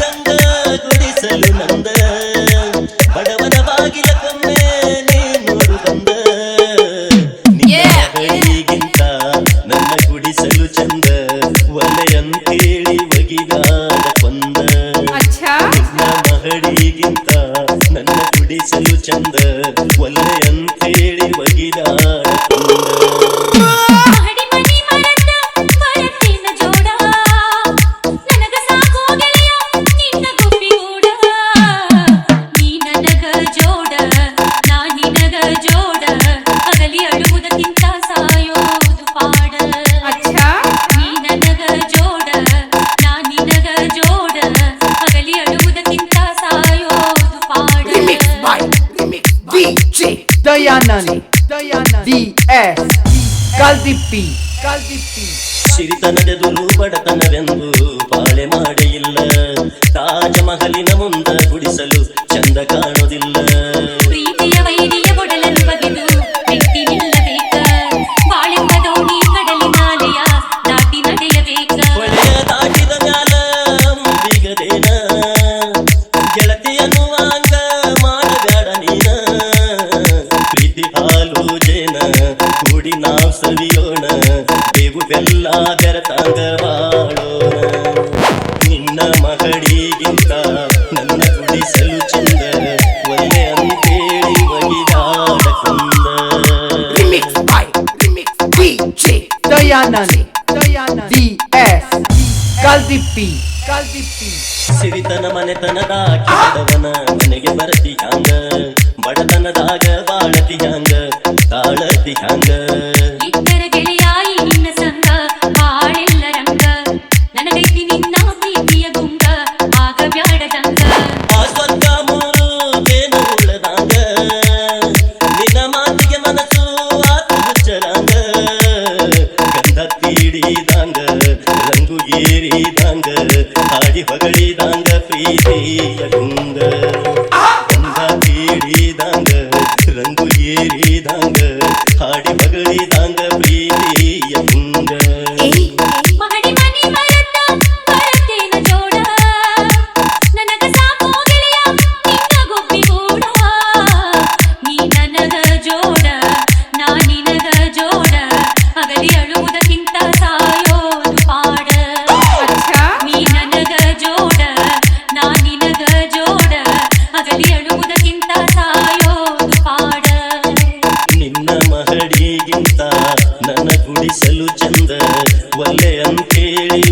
ತಂದ ಗುಡಿಸಲು ಚಂದ ಬಡವನ ಬಾಗಿಲ ಕಮ್ಮೆ ನೀನು ಬಂದ ನನ್ನ ಗುಡಿಸಲು ಚಂದ. ನನ್ನ ಗುಡಿಸಲು ಚಂದ. ಒಲೆಯಂತೇಳಿ Dayanani Dayanani DS ಕಲ್ದಿಪ್ಪಿ Kaldipi. ಸಿರಿತನದೆದುರು ಬಡತನವೆಂದು ಪಾಳೆ ಮಾಡೇ ಇಲ್ಲ ತಾಜ ಮಹಲಿನ ಮುಂದ ಗುಡಿಸಲು ಚಂದ ಕಾಣೋದಿಲ್ಲ. ಬೆಲ್ಲ ಬೆರತಾಂಗ ಬಾಳೋಣ ನಿನ್ನ ಮಗಳಿಗಿಂತ ನನ್ನ ಗುಡಿಸಲು ಚಂದ. ಒಳ್ಳೆ ಅಂತೇಳಿ ಒಗಿದಾಡ ಕೊಂದ Remix by Remix DJ Dayanani Dayanani DS Kaldipi Kaldipi. ಸಿರಿತನ ಮನೆತನದ ಕೆಡವನ ಮನೆಗೆ ಬರತಿ ತೀಡಿದಂಗ ರಂಗು ಏರಿದಂಗ ಹಾಡಿ ಹೊಗಳಿದಂಗ ಪ್ರೀತಿಯ ಗುಂಗ ಗಂಧ ತೀಡಿದಂಗ ರಂಗು ಏರಿದಂಗ ಹಾಡಿ ಹೊಗಳಿದಂಗ ಪ್ರೀತಿಯ ಗುಂಗ ಮಹಡಿಗಿಂತ ನನ್ನ ಗುಡಿಸಲು ಚಂದ ಒಲೆ ಅಂತೇಳಿ